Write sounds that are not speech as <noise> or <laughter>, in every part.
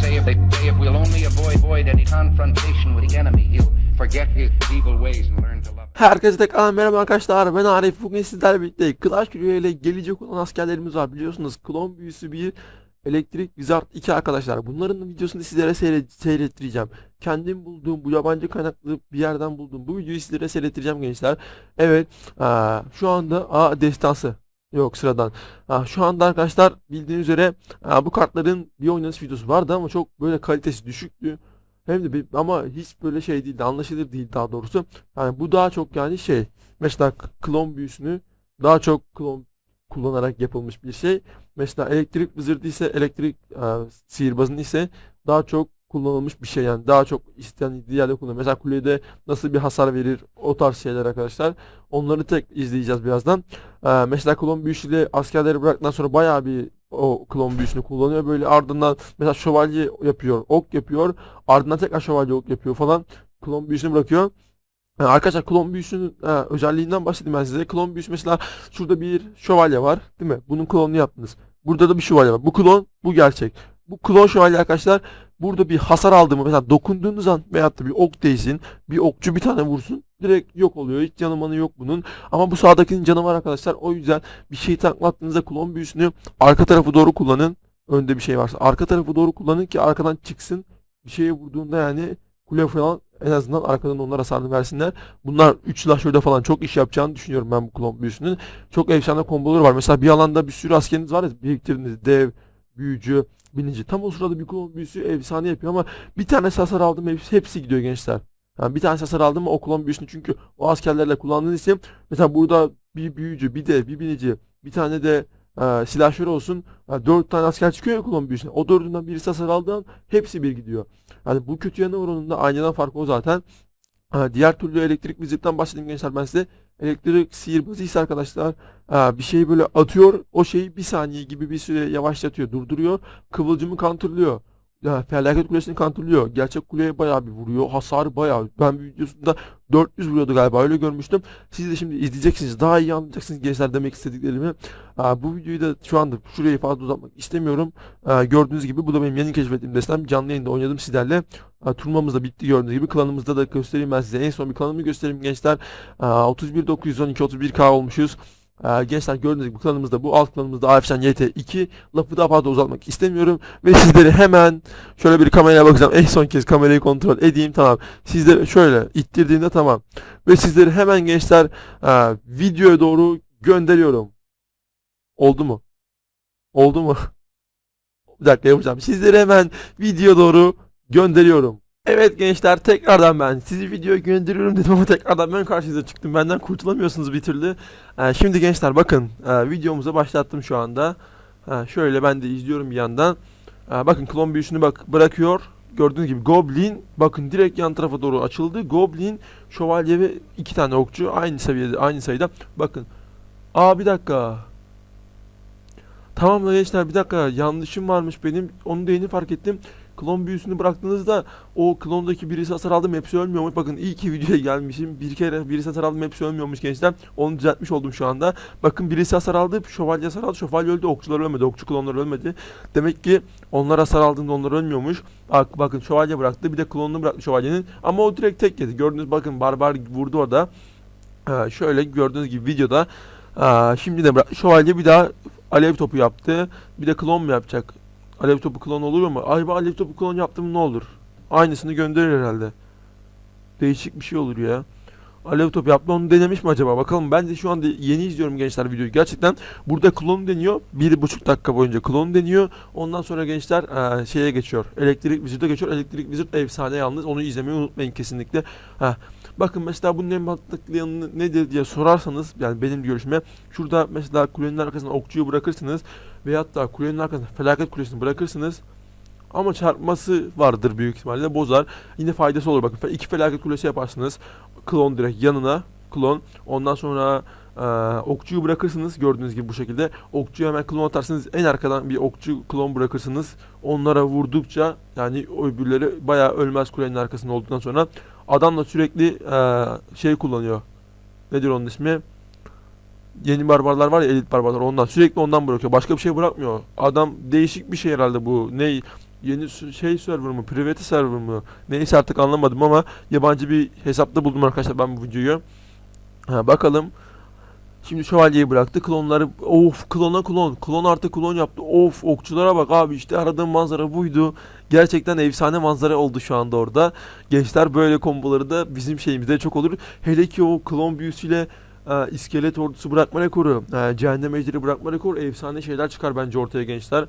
say if, they say if we'll only avoid, avoid any confrontation with the enemy, he'll forget his evil ways and learn to love. Herkese tekrar merhaba arkadaşlar. Ben Arif. Bugün sizlerle birlikte Clash Royale ile gelecek olan askerlerimiz var. Biliyorsunuz klon büyüsü 1 Elektrik Wizard 2 arkadaşlar. Bunların videosunu sizlere seyre- seyrettireceğim. Kendim bulduğum bu yabancı kaynaklı bir yerden bulduğum bu videoyu sizlere seyrettireceğim gençler. Evet aa, şu anda aa, destansı yok sıradan. Şu anda arkadaşlar bildiğiniz üzere bu kartların bir oynanış videosu vardı ama çok böyle kalitesi düşüktü. Hem de bir, ama hiç böyle şey değildi anlaşılır değil daha doğrusu. Yani bu daha çok yani şey mesela klon büyüsünü daha çok klon kullanarak yapılmış bir şey. Mesela elektrik wizard ise elektrik e, sihirbazın ise daha çok kullanılmış bir şey yani daha çok isteyen yerde kullanılıyor. Mesela kulede nasıl bir hasar verir o tarz şeyler arkadaşlar. Onları tek izleyeceğiz birazdan. E, mesela klon büyüsüyle askerleri bıraktıktan sonra bayağı bir o klon büyüsünü kullanıyor. Böyle ardından mesela şövalye yapıyor, ok yapıyor. Ardından tekrar şövalye ok yapıyor falan. Klon büyüsünü bırakıyor. Ha, arkadaşlar klon büyüsünün ha, özelliğinden bahsedeyim ben size. Klon büyüsü mesela şurada bir şövalye var değil mi? Bunun klonunu yaptınız. Burada da bir şövalye var. Bu klon, bu gerçek. Bu klon şövalye arkadaşlar burada bir hasar aldı mı mesela dokunduğunuz an veyahut da bir ok değsin, bir okçu bir tane vursun direkt yok oluyor. Hiç canı manı yok bunun. Ama bu sağdakinin canı var arkadaşlar. O yüzden bir şey taklattığınızda klon büyüsünü arka tarafı doğru kullanın. Önde bir şey varsa arka tarafı doğru kullanın ki arkadan çıksın. Bir şeye vurduğunda yani kule falan en azından arkadan onlar hasarını versinler. Bunlar 3 şöyle falan çok iş yapacağını düşünüyorum ben bu klon büyüsünün. Çok efsane komboları var. Mesela bir alanda bir sürü askeriniz var ya biriktirdiniz. Dev, büyücü, binici. Tam o sırada bir klon büyüsü efsane yapıyor ama bir tane hasar aldım hepsi, hepsi gidiyor gençler. Yani bir tane hasar aldım o klon büyüsünü çünkü o askerlerle kullandığınız için mesela burada bir büyücü, bir dev, bir binici, bir tane de e, silahşör olsun. Yani dört tane asker çıkıyor ya klon büyüsüne. O dördünden birisi hasar aldığı an hepsi bir gidiyor. Yani bu kötü yanı var onun da aynadan farkı o zaten. Ha, diğer türlü elektrik wizard'dan bahsedeyim gençler ben size. Elektrik sihirbazı ise arkadaşlar bir şeyi böyle atıyor. O şeyi bir saniye gibi bir süre yavaşlatıyor, durduruyor. Kıvılcımı kantırlıyor. Ya, felaket kulesini kantırlıyor. Gerçek kuleye bayağı bir vuruyor. Hasarı bayağı. Ben bir videosunda 400 vuruyordu galiba öyle görmüştüm. Siz de şimdi izleyeceksiniz. Daha iyi anlayacaksınız gençler demek istediklerimi. Ha, bu videoyu da şu anda şurayı fazla uzatmak istemiyorum. Ha, gördüğünüz gibi bu da benim yeni keşfettiğim destem. Canlı yayında oynadım sizlerle. Ha, turnuvamız da bitti gördüğünüz gibi. Klanımızda da göstereyim ben size. En son bir klanımı göstereyim gençler. Ha, 31912 31k olmuşuz. Ha, gençler gördüğünüz gibi klanımızda bu alt klanımızda AFSN YT2 lafı daha fazla uzatmak istemiyorum ve sizleri hemen şöyle bir kameraya bakacağım. En son kez kamerayı kontrol edeyim tamam. Sizleri şöyle ittirdiğimde tamam. Ve sizleri hemen gençler ha, videoya doğru gönderiyorum. Oldu mu? Oldu mu? <laughs> Bir dakika yapacağım. Sizleri hemen video doğru gönderiyorum Evet gençler tekrardan ben sizi videoya gönderiyorum dedim ama tekrardan ben karşınıza çıktım. Benden kurtulamıyorsunuz bir türlü. Ee, şimdi gençler bakın e, videomuza başlattım şu anda. Ha, şöyle ben de izliyorum bir yandan. Ee, bakın klon büyüsünü bak bırakıyor. Gördüğünüz gibi Goblin bakın direkt yan tarafa doğru açıldı. Goblin, Şövalye ve iki tane okçu aynı seviyede aynı sayıda. Bakın. Aa bir dakika. Tamam da gençler bir dakika yanlışım varmış benim. Onu da yeni fark ettim. Klon büyüsünü bıraktığınızda o klondaki birisi hasar aldım hepsi ölmüyormuş. Bakın iyi ki videoya gelmişim. Bir kere birisi hasar aldım hepsi ölmüyormuş gençler. Onu düzeltmiş oldum şu anda. Bakın birisi hasar aldı. Şövalye hasar aldı. Şövalye öldü. Okçular ölmedi. Okçu klonlar ölmedi. Demek ki onlar hasar aldığında onlar ölmüyormuş. Bak, bakın şövalye bıraktı. Bir de klonunu bıraktı şövalyenin. Ama o direkt tek yedi. Gördünüz bakın barbar vurdu orada. Ha, şöyle gördüğünüz gibi videoda. Ha, şimdi de. Şövalye bir daha alev topu yaptı. Bir de klon mu yapacak? Alev topu klon olur mu? Ay ben alev topu klon yaptım ne olur? Aynısını gönderir herhalde. Değişik bir şey olur ya. Alev topu yaptı onu denemiş mi acaba? Bakalım ben de şu anda yeni izliyorum gençler videoyu. Gerçekten burada klon deniyor. Bir buçuk dakika boyunca klon deniyor. Ondan sonra gençler eee, şeye geçiyor. Elektrik Wizard'a geçiyor. Elektrik Wizard efsane yalnız. Onu izlemeyi unutmayın kesinlikle. Ha. Bakın mesela bunun en mantıklı yanı nedir diye sorarsanız yani benim görüşüme şurada mesela kulenin arkasına okçuyu bırakırsınız veyahut da kulenin arkasına felaket kulesini bırakırsınız ama çarpması vardır büyük ihtimalle bozar. Yine faydası olur bakın. iki felaket kulesi yaparsınız. Klon direkt yanına klon. Ondan sonra eee, okçuyu bırakırsınız gördüğünüz gibi bu şekilde. Okçuyu hemen klon atarsınız. En arkadan bir okçu klon bırakırsınız. Onlara vurdukça yani öbürleri bayağı ölmez kulenin arkasında olduktan sonra adam da sürekli eee, şey kullanıyor. Nedir onun ismi? Yeni barbarlar var ya elit barbarlar ondan sürekli ondan bırakıyor. Başka bir şey bırakmıyor. Adam değişik bir şey herhalde bu. Ne Yeni şey server mı? Private server mı? Neyse artık anlamadım ama yabancı bir hesapta buldum arkadaşlar ben bu videoyu. Ha, bakalım. Şimdi şövalyeyi bıraktı. Klonları of klona klon. Klon artı klon yaptı. Of okçulara bak abi işte aradığım manzara buydu. Gerçekten efsane manzara oldu şu anda orada. Gençler böyle komboları da bizim şeyimizde çok olur. Hele ki o klon büyüsüyle e, iskelet ordusu bırakma rekoru, e, cehennem ejderi bırakma rekoru efsane şeyler çıkar bence ortaya gençler.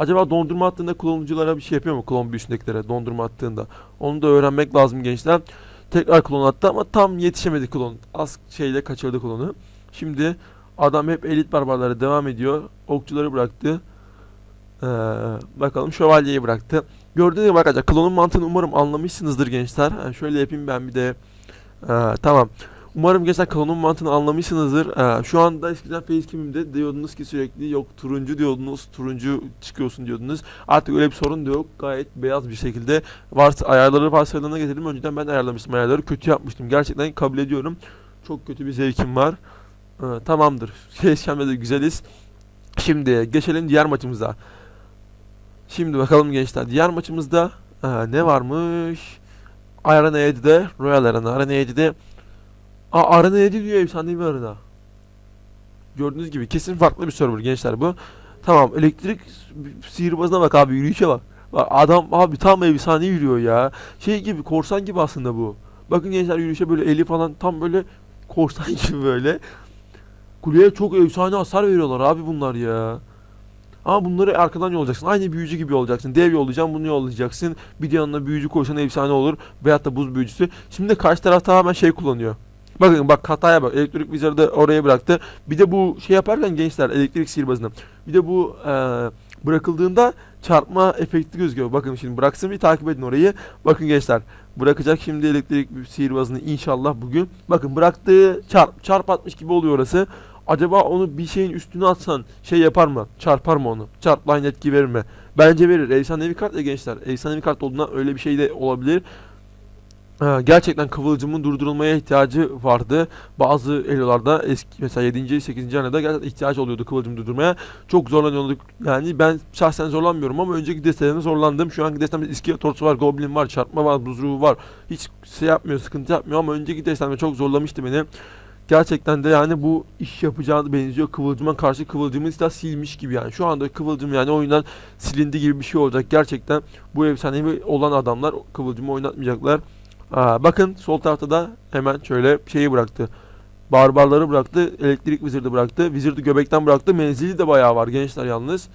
Acaba dondurma attığında klonculara bir şey yapıyor mu klon büyüsündekilere dondurma attığında? Onu da öğrenmek lazım gençler. Tekrar klon attı ama tam yetişemedi klon. Az şeyle kaçırdı klonu. Şimdi adam hep elit barbarlara devam ediyor. Okçuları bıraktı. Ee, bakalım şövalyeyi bıraktı. Gördüğünüz gibi arkadaşlar klonun mantığını umarım anlamışsınızdır gençler. Ha, şöyle yapayım ben bir de. Ee, tamam. Umarım gençler klonun mantığını anlamışsınızdır. Ee, şu anda eskiden facecam'imde diyordunuz ki sürekli yok turuncu diyordunuz, turuncu çıkıyorsun diyordunuz. Artık öyle bir sorun da yok. Gayet beyaz bir şekilde varsa ayarları varsayılarına getirdim. Önceden ben ayarlamıştım ayarları. Kötü yapmıştım. Gerçekten kabul ediyorum. Çok kötü bir zevkim var. Ee, tamamdır. <laughs> Facecam'de de güzeliz. Şimdi geçelim diğer maçımıza. Şimdi bakalım gençler. Diğer maçımızda ee, ne varmış? Arena 7'de Royal Arena. Arena 7'de Aa Arena 7 diyor efsanevi arena. Gördüğünüz gibi kesin farklı bir server gençler bu. Tamam elektrik sihirbazına bak abi yürüyüşe bak. Bak adam abi tam efsane yürüyor ya. Şey gibi korsan gibi aslında bu. Bakın gençler yürüyüşe böyle eli falan tam böyle korsan <laughs> gibi böyle. Kuleye çok efsane hasar veriyorlar abi bunlar ya. Ama bunları arkadan yollayacaksın. Aynı büyücü gibi olacaksın. Dev yollayacaksın bunu yollayacaksın. Bir yanına büyücü koysan efsane olur. Veyahut da buz büyücüsü. Şimdi de karşı taraf tamamen şey kullanıyor. Bakın bak hataya bak. Elektrik wizard'ı oraya bıraktı. Bir de bu şey yaparken gençler elektrik sihirbazını. Bir de bu eee, bırakıldığında çarpma efekti gözüküyor. Bakın şimdi bıraksın bir takip edin orayı. Bakın gençler bırakacak şimdi elektrik sihirbazını inşallah bugün. Bakın bıraktığı çarp çarp atmış gibi oluyor orası. Acaba onu bir şeyin üstüne atsan şey yapar mı? Çarpar mı onu? Çarpma etki verir mi? Bence verir. Efsanevi kart ya gençler. Efsanevi kart olduğunda öyle bir şey de olabilir. Gerçekten kıvılcımın durdurulmaya ihtiyacı vardı. Bazı elolarda eski mesela 7. 8. hanede gerçekten ihtiyaç oluyordu kıvılcım durdurmaya. Çok zorlanıyorduk. Yani ben şahsen zorlanmıyorum ama önceki destelerimde zorlandım. Şu anki destemde iskelet ordusu var, goblin var, çarpma var, buzruğu var. Hiç şey yapmıyor, sıkıntı yapmıyor ama önceki destemde çok zorlamıştı beni. Gerçekten de yani bu iş yapacağına benziyor. Kıvılcıma karşı kıvılcımı ister silmiş gibi yani. Şu anda kıvılcım yani oyundan silindi gibi bir şey olacak. Gerçekten bu efsanevi olan adamlar kıvılcımı oynatmayacaklar. Aa, bakın sol tarafta da hemen şöyle şeyi bıraktı. Barbarları bıraktı. Elektrik wizard'ı bıraktı. Wizard'ı göbekten bıraktı. Menzili de bayağı var gençler yalnız.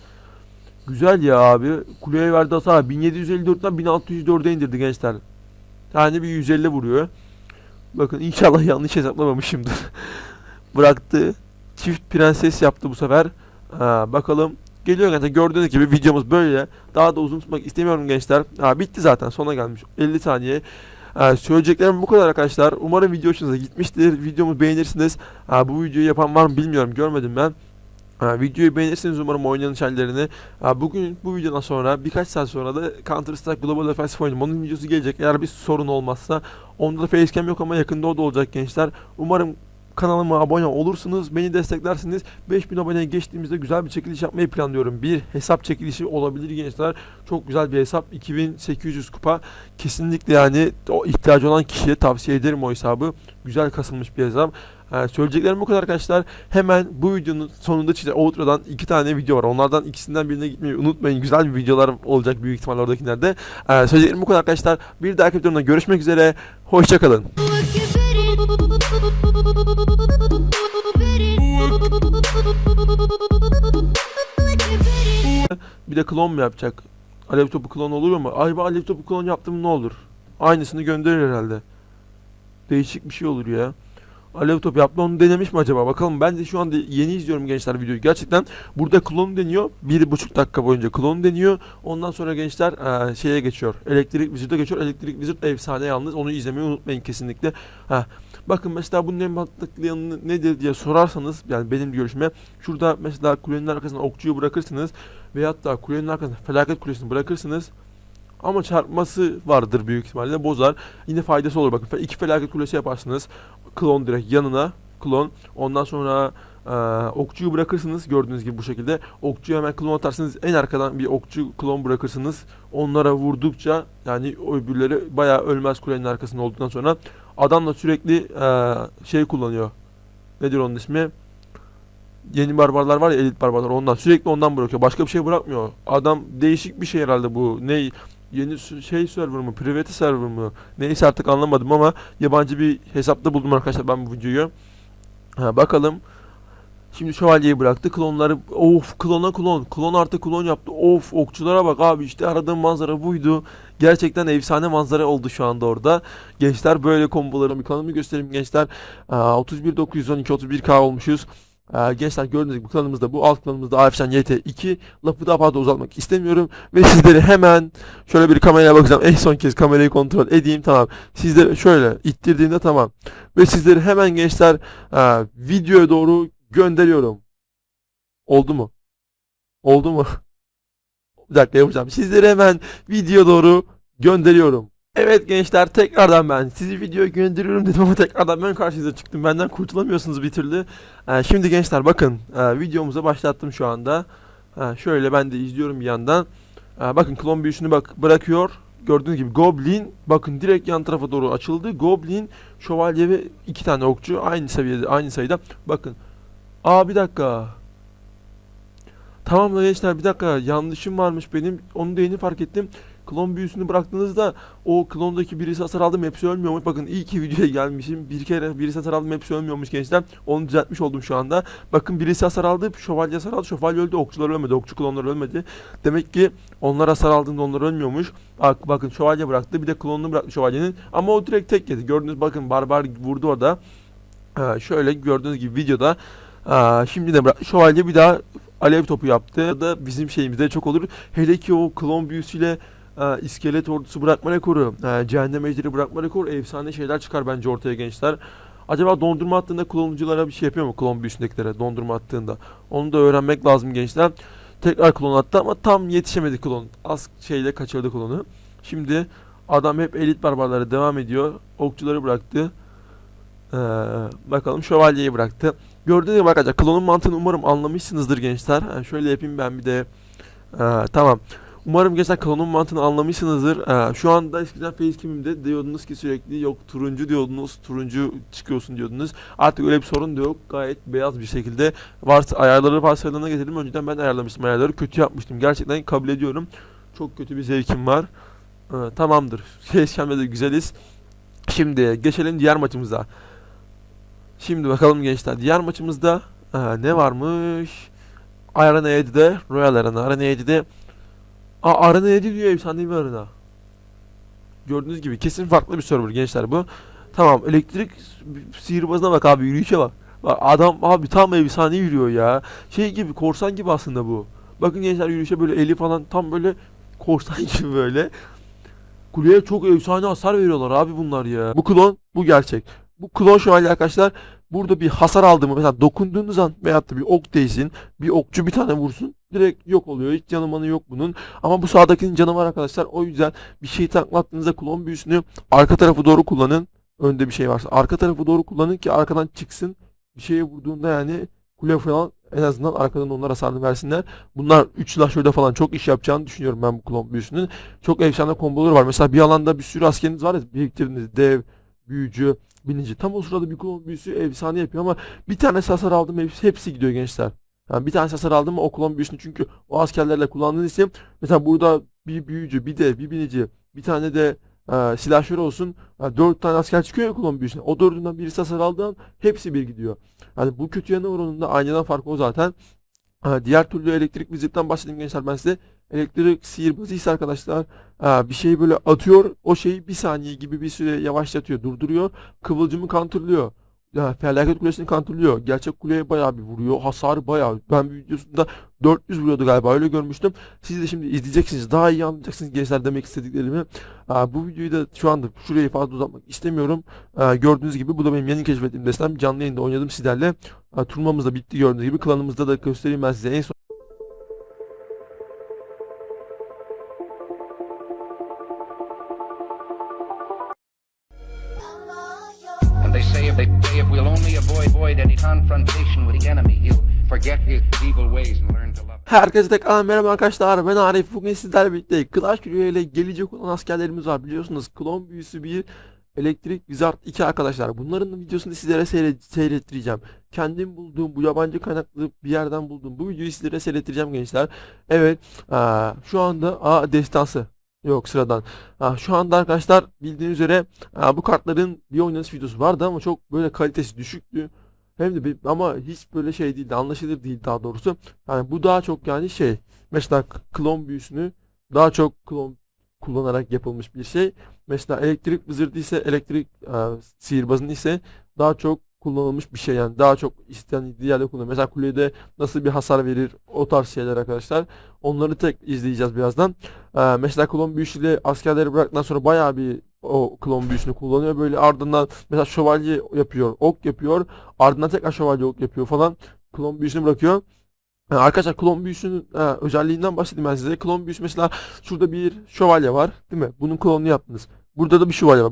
Güzel ya abi. Kuleye verdi hasar. 1754'ten 1604'e indirdi gençler. Yani bir 150 vuruyor. Bakın inşallah <laughs> yanlış hesaplamamışımdır. <laughs> bıraktı. Çift prenses yaptı bu sefer. Aa, bakalım. Geliyor gençler. Gördüğünüz gibi videomuz böyle. Daha da uzun tutmak istemiyorum gençler. Aa, bitti zaten. Sona gelmiş. 50 saniye. Ee, söyleyeceklerim bu kadar arkadaşlar. Umarım video hoşunuza gitmiştir. Videomu beğenirsiniz. Ee, bu videoyu yapan var mı bilmiyorum. Görmedim ben. Ee, videoyu beğenirsiniz umarım oynanış hallerini. Ee, bugün bu videodan sonra birkaç saat sonra da Counter Strike Global Offensive oynayacağım. Onun videosu gelecek. Eğer bir sorun olmazsa. Onda da facecam yok ama yakında o da olacak gençler. Umarım kanalıma abone olursunuz. Beni desteklersiniz. 5000 aboneye geçtiğimizde güzel bir çekiliş yapmayı planlıyorum. Bir hesap çekilişi olabilir gençler. Çok güzel bir hesap. 2800 kupa. Kesinlikle yani o ihtiyacı olan kişiye tavsiye ederim o hesabı. Güzel kasılmış bir hesap. Ee, söyleyeceklerim bu kadar arkadaşlar. Hemen bu videonun sonunda çıkacak Outro'dan iki tane video var. Onlardan ikisinden birine gitmeyi unutmayın. Güzel bir videolar olacak büyük ihtimalle oradakilerde. Ee, söyleyeceklerim bu kadar arkadaşlar. Bir dahaki videomda görüşmek üzere. Hoşçakalın. Bir de klon mu yapacak? Alev topu klon olur mu? Ay ben alev topu klon yaptım ne olur? Aynısını gönderir herhalde. Değişik bir şey olur ya. Alev topu yaptı onu denemiş mi acaba? Bakalım ben de şu anda yeni izliyorum gençler videoyu. Gerçekten burada klon deniyor. Bir buçuk dakika boyunca klon deniyor. Ondan sonra gençler eee, şeye geçiyor. Elektrik Wizard'a geçiyor. Elektrik Wizard efsane yalnız. Onu izlemeyi unutmayın kesinlikle. Ha. Bakın mesela bunun en mantıklı yanı nedir diye sorarsanız yani benim görüşüme şurada mesela kulenin arkasına okçuyu bırakırsınız veyahut da kulenin arkasına felaket kulesini bırakırsınız ama çarpması vardır büyük ihtimalle bozar. Yine faydası olur bakın. İki felaket kulesi yaparsınız. Klon direkt yanına klon. Ondan sonra Ee, okçuyu bırakırsınız gördüğünüz gibi bu şekilde. Okçuyu hemen klon atarsınız. En arkadan bir okçu klon bırakırsınız. Onlara vurdukça yani öbürleri bayağı ölmez kulenin arkasında olduktan sonra adam da sürekli ee, şey kullanıyor. Nedir onun ismi? Yeni barbarlar var ya elit barbarlar ondan sürekli ondan bırakıyor. Başka bir şey bırakmıyor. Adam değişik bir şey herhalde bu. Ne yeni şey server mı? Private server mı? Neyse artık anlamadım ama yabancı bir hesapta buldum arkadaşlar ben bu videoyu. Ha, bakalım. Şimdi şövalyeyi bıraktı. Klonları of klona klon. Klon artı klon yaptı. Of okçulara bak abi işte aradığım manzara buydu. Gerçekten efsane manzara oldu şu anda orada. Gençler böyle komboları bir kanalımı göstereyim gençler. Aa, 31912 31k olmuşuz. Gençler gördüğünüz gibi klanımızda bu alt klanımızda Afşan YT2 lafı daha fazla uzatmak istemiyorum ve sizleri hemen şöyle bir kameraya bakacağım en son kez kamerayı kontrol edeyim tamam sizleri şöyle ittirdiğimde tamam ve sizleri hemen gençler aa, videoya doğru gönderiyorum oldu mu oldu mu <laughs> bir dakika yapacağım sizleri hemen video doğru gönderiyorum Evet gençler tekrardan ben sizi videoya gönderiyorum dedim ama tekrardan ben karşınıza çıktım. Benden kurtulamıyorsunuz bir türlü. Ee, şimdi gençler bakın e, videomuza başlattım şu anda. Ha, şöyle ben de izliyorum bir yandan. Ee, bakın klon büyüsünü bak bırakıyor. Gördüğünüz gibi Goblin bakın direkt yan tarafa doğru açıldı. Goblin, Şövalye ve iki tane okçu aynı seviyede aynı sayıda. Bakın. Aa bir dakika. Tamam da gençler bir dakika yanlışım varmış benim. Onu da yeni fark ettim. Klon büyüsünü bıraktığınızda o klondaki birisi hasar aldım hepsi ölmüyormuş. Bakın iyi ki videoya gelmişim. Bir kere birisi hasar aldım hepsi ölmüyormuş gençler. Onu düzeltmiş oldum şu anda. Bakın birisi hasar aldı, şövalye hasar aldı. Şövalye öldü, okçular ölmedi. Okçu klonlar ölmedi. Demek ki onlar hasar aldığında onlar ölmüyormuş. Bak, bakın şövalye bıraktı. Bir de klonunu bıraktı şövalyenin. Ama o direkt tek yedi. Gördünüz bakın barbar vurdu orada. Ha, şöyle gördüğünüz gibi videoda. Aa, şimdi de bırak- şövalye bir daha alev topu yaptı. Da bizim şeyimizde çok olur. Hele ki o klon büyüsüyle e, iskelet ordusu bırakma rekoru, e, cehennem ejderi bırakma rekoru efsane şeyler çıkar bence ortaya gençler. Acaba dondurma attığında klonculara bir şey yapıyor mu klon büyüsündekilere dondurma attığında? Onu da öğrenmek lazım gençler. Tekrar klon attı ama tam yetişemedi klon. Az şeyle kaçırdı klonu. Şimdi adam hep elit barbarlara devam ediyor. Okçuları bıraktı. Ee, bakalım şövalyeyi bıraktı. Gördüğünüz gibi arkadaşlar klonun mantığını umarım anlamışsınızdır gençler. Ha, şöyle yapayım ben bir de. Ee, tamam. Umarım gençler klonun mantığını anlamışsınızdır. Ee, şu anda eskiden facecam'imde diyordunuz ki sürekli yok turuncu diyordunuz, turuncu çıkıyorsun diyordunuz. Artık öyle bir sorun da yok. Gayet beyaz bir şekilde varsa ayarları varsayılarına getirdim. Önceden ben ayarlamıştım ayarları. Kötü yapmıştım. Gerçekten kabul ediyorum. Çok kötü bir zevkim var. Ee, tamamdır. <laughs> Facecam'de de güzeliz. Şimdi geçelim diğer maçımıza. Şimdi bakalım gençler. Diğer maçımızda e, ne varmış? Arena 7'de Royal Arena. Arena 7'de Aa Arena 7 diyor efsanevi arena. Gördüğünüz gibi kesin farklı bir server gençler bu. Tamam elektrik sihirbazına bak abi yürüyüşe bak. Bak adam abi tam efsane yürüyor ya. Şey gibi korsan gibi aslında bu. Bakın gençler yürüyüşe böyle eli falan tam böyle korsan <laughs> gibi böyle. Kuleye çok efsane hasar veriyorlar abi bunlar ya. Bu klon bu gerçek. Bu klon şövalye arkadaşlar burada bir hasar aldı mı mesela dokunduğunuz an veyahut da bir ok değsin bir okçu bir tane vursun direkt yok oluyor. Hiç canı manı yok bunun. Ama bu sağdakinin canı var arkadaşlar. O yüzden bir şey taklattığınızda klon büyüsünü arka tarafı doğru kullanın. Önde bir şey varsa arka tarafı doğru kullanın ki arkadan çıksın. Bir şeye vurduğunda yani kule falan en azından arkadan onlar hasarını versinler. Bunlar 3 silahşörde falan çok iş yapacağını düşünüyorum ben bu klon büyüsünün. Çok efsane komboları var. Mesela bir alanda bir sürü askeriniz var ya biriktirdiğiniz dev, büyücü, binici. Tam o sırada bir klon büyüsü efsane yapıyor ama bir tane hasar aldım hepsi, hepsi gidiyor gençler. Yani bir tane hasar aldım o klon büyüsünü çünkü o askerlerle kullandığınız için mesela burada bir büyücü, bir de bir binici, bir tane de e, silahşör olsun. Yani dört tane asker çıkıyor ya klon büyüsüne. O dördünden birisi hasar aldığı an hepsi bir gidiyor. Yani bu kötü yanı oranında aynadan farkı o zaten. Diğer türlü elektrik vizitten bahsedeyim gençler ben size. Elektrik sihirbazı ise arkadaşlar bir şeyi böyle atıyor. O şeyi bir saniye gibi bir süre yavaşlatıyor, durduruyor. Kıvılcımı kontrolüyor. Ya felaket kulesini kontrolüyor. Gerçek kuleye bayağı bir vuruyor. Hasarı bayağı. Ben bir videosunda 400 vuruyordu galiba öyle görmüştüm. Siz de şimdi izleyeceksiniz. Daha iyi anlayacaksınız gençler demek istediklerimi. Aa, bu videoyu da şu anda şurayı fazla uzatmak istemiyorum. Aa, gördüğünüz gibi bu da benim yeni keşfettiğim destem. Canlı yayında oynadım sizlerle. Aa, turnuvamız da bitti gördüğünüz gibi. Klanımızda da göstereyim ben size en son. Herkese tekrar merhaba arkadaşlar. Ben Arif. Bugün sizlerle birlikte Clash Royale ile gelecek olan askerlerimiz var. Biliyorsunuz klon büyüsü bir elektrik wizard 2 arkadaşlar. Bunların videosunu sizlere seyre- seyrettireceğim. Kendim bulduğum bu yabancı kaynaklı bir yerden bulduğum bu videoyu sizlere seyrettireceğim gençler. Evet aa, şu anda aa, destansı. Yok sıradan. Aa, şu anda arkadaşlar bildiğiniz üzere aa, bu kartların bir oynanış videosu vardı ama çok böyle kalitesi düşüktü hem de bir, ama hiç böyle şey değildi anlaşılır değil daha doğrusu yani bu daha çok yani şey mesela klon büyüsünü daha çok klon kullanarak yapılmış bir şey. Mesela elektrik wizard ise elektrik e, sihirbazın ise daha çok kullanılmış bir şey yani daha çok isteyen diğerleri kullanıyor. Mesela kulede nasıl bir hasar verir o tarz şeyler arkadaşlar. Onları tek izleyeceğiz birazdan. E, mesela klon büyüsüyle askerleri bıraktıktan sonra bayağı bir o klon büyüsünü kullanıyor. Böyle ardından mesela şövalye yapıyor, ok yapıyor. Ardından tekrar şövalye ok yapıyor falan. Klon büyüsünü bırakıyor. Ha, arkadaşlar klon büyüsünün ha, özelliğinden bahsedeyim ben size. Klon büyüsü mesela şurada bir şövalye var değil mi? Bunun klonunu yaptınız. Burada da bir şövalye var.